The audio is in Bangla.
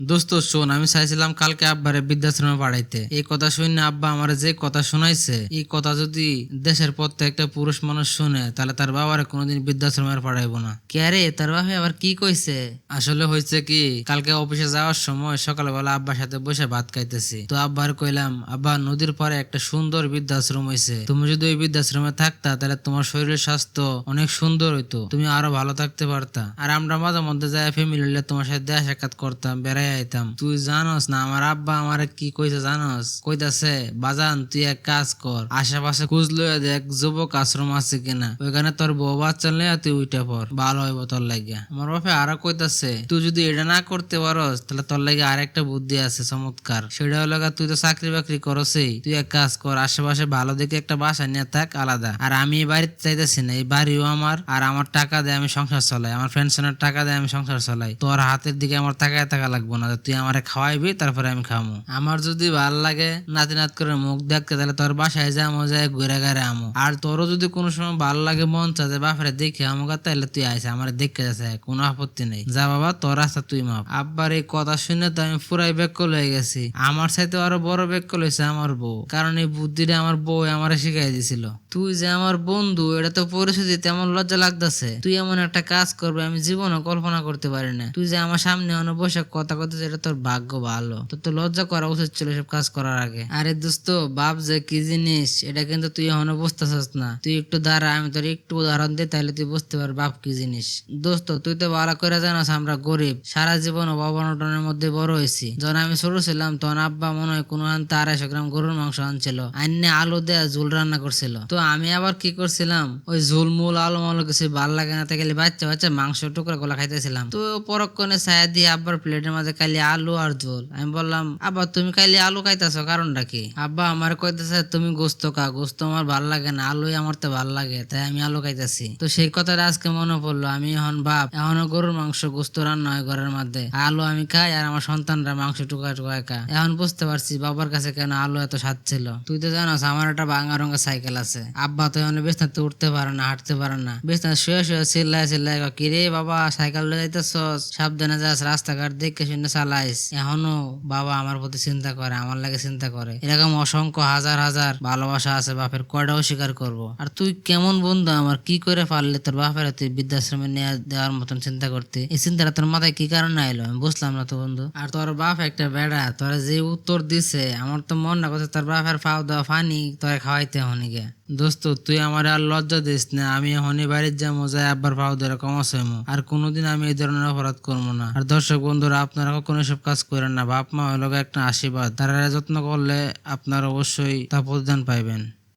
দোস্ত শোন আমি চাইছিলাম কালকে আব্বারে বৃদ্ধাশ্রমে পাঠাইতে। এই কথা শুনে আব্বা আমার যে কথা শোনাইছে এই কথা যদি দেশের প্রত্যেকটা পুরুষ মানুষ শুনে তাহলে তার বাবারে কোনোদিন বৃদ্ধাশ্রমে আর পাঠাইবো না। কে রে তার বাপে আবার কি কইছে? আসলে হয়েছে কি কালকে অফিসে যাওয়ার সময় সকালবেলা আব্বার সাথে বসে ভাত খাইতেছি। তো আব্বার কইলাম আব্বা নদীর পারে একটা সুন্দর বৃদ্ধাশ্রম হয়েছে তুমি যদি ওই বৃদ্ধাশ্রমে থাকতা তাহলে তোমার শরীরের স্বাস্থ্য অনেক সুন্দর হইতো। তুমি আরও ভালো থাকতে পারতা। আর আমরা মাঝে মধ্যে যাই ফ্যামিলি হলে তোমার সাথে দেখা সাক্ষাৎ করতাম বেড়াই আইতাম তুই জানোস না, আমার আব্বা আমার কি কইছে জানোস? কইতাছে, বাজান, তুই এক কাজ কর, আশেপাশে খুঁজ লইয়া দেখ যুবক আশ্রম আছে কিনা। ওইখানে তোর বউ বাচ্চা লইয়া তুই উইটা পর ভালো হইব তোর লাগিয়া। আমার বাপে আরও কইতাছে, তুই যদি এটা না করতে পারস, তাহলে তোর লাগে আরেকটা বুদ্ধি আছে চমৎকার। সেটা হলো তুই তো চাকরি বাকরি করসই। তুই এক কাজ কর, আশেপাশে ভালো দেখে একটা বাসা নিয়ে থাক আলাদা। আর আমি এই বাড়িতে চাইতেছি না, এই বাড়িও আমার, আর আমার টাকা দিয়ে আমি সংসার চলাই, আমার ফ্রেন্ডসনের টাকা দিয়ে আমি সংসার চালাই। তোর হাতের দিকে আমার টাকায় টাকা লাগবো না তুই আমারে খাওয়াইবি, তারপরে আমি খামো। আমার যদি ভালো লাগে নাতি নাত করে মুখ দেখতে, তাহলে তোর বাসায় যাব যায় ঘুরে ঘুরে আমো। আর তোরও যদি কোনো সময় ভালো লাগে, মন চাচ্ছে বাপরে দেখে আমাকে তাহলে তুই আইসে, আমার দেখতে যাচ্ছে কোনো আপত্তি নেই। যা বাবা, তোর রাস্তা তুই মাপ। আব্বার এই কথা শুনে তো আমি পুরাই বেকল হয়ে গেছি। আমার সাথে আরও বড় বেকল হয়েছে আমার বউ। কারণ এই বুদ্ধিটা আমার বউ আমার শিখাই দিছিল। তুই যে আমার বন্ধু, এটা তো পরিস্থিতি তেমন লজ্জা লাগতেছে। তুই এমন একটা কাজ করবে, আমি জীবনও কল্পনা করতে পারি না। তুই যে আমার সামনে অনেক বসে কথা কথা এটা তোর ভাগ্য ভালো। তোর তো লজ্জা করা উচিত ছিল সব কাজ করার আগে। আরে দোস্ত বাপ যে কি জিনিস, এটা কিন্তু তুই এখনও বুঝতেছিস না। তুই একটু দাঁড়া, আমি তোর একটু উদাহরণ দিই তাহলে তুই বুঝতে পার বাপ কি জিনিস। দোস্ত, তুই তো ভালো করে জানাস আমরা গরিব। সারা জীবন অভাব অনটনের মধ্যে বড় হয়েছি। যখন আমি ছোট ছিলাম, তখন আব্বা মনে হয় কোনো আনতে আড়াইশো গ্রাম গরুর মাংস আনছিল। আইনে আলু দেয়া ঝোল রান্না করছিল। তো আমি আবার কি করছিলাম? ওই ঝোল, মূল, আলু, মালু কিছু ভালো লাগে না, তাই বাচ্চা বাচ্চা মাংস টুকরা গুলা খাইতেছিলাম। তো পরক্ষণে ছায়া দিয়ে আব্বার প্লেটের মাঝে খালি আলু আর ঝোল। আমি বললাম, আব্বা, তুমি খালি আলু খাইতেছো, কারণটা কি? আব্বা আমার কইতেছে, তুমি গোস্ত খা গোস্ত আমার ভালো লাগে না, আলুই আমার তো ভালো লাগে, তাই আমি আলু খাইতেছি। তো সেই কথাটা আজকে মনে পড়ল, আমি এখন বাপ, এখনও গরুর মাংস গোস্ত রান্না হয় ঘরের মধ্যে। আলু আমি খাই আর আমার সন্তানরা মাংস টুকা টুকা খা। এখন বুঝতে পারছি বাবার কাছে কেন আলু এত স্বাদ ছিল। তুই তো জানোস, আমার একটা ভাঙা রঙের সাইকেল আছে। আব্বা তো এখন বিছনাতে উঠতে পারে না, হাঁটতে পারে না। বিছনা শুয়ে শুয়ে চিল্লায় চিল্লায় কিরে বাবা, সাইকেল লয়ে যাইতেছস? সাবধানে যাস, রাস্তাঘাট দেখে শুনে চালাইস এখনও বাবা আমার প্রতি চিন্তা করে, আমার লাগে চিন্তা করে। এরকম অসংখ্য হাজার হাজার ভালোবাসা আছে বাপের, কয়টাও স্বীকার করব? আর তুই কেমন বন্ধু, আমার কি করে পারলে তোর বাপের তুই বৃদ্ধাশ্রমে নিয়ে দেওয়ার মতন চিন্তা করতে? এই চিন্তাটা তোর মাথায় কি কারণে আইলো? আমি বুঝলাম না তো বন্ধু। আর তোর বাপ একটা বেড়া, তোরা যে উত্তর দিছে, আমার তো মন না কথা তোর বাপের ফাও দেওয়া ফানি তোরা খাওয়াইতে হনি গে। দোস্ত, তুই আমার আর লজ্জা দিস না, আমি এখনই বাড়ির যাব যাই আব্বার ফাও ধরে কমাসাইমো আর কোনোদিন আমি এই ধরনের অপরাধ করব না। আর দর্শক বন্ধুরা, আপনারা কখনো সব কাজ করেন না। বাপ মা হলো একটা আশীর্বাদ। তারা যত্ন করলে আপনারা অবশ্যই তা প্রতিদান পাইবেন।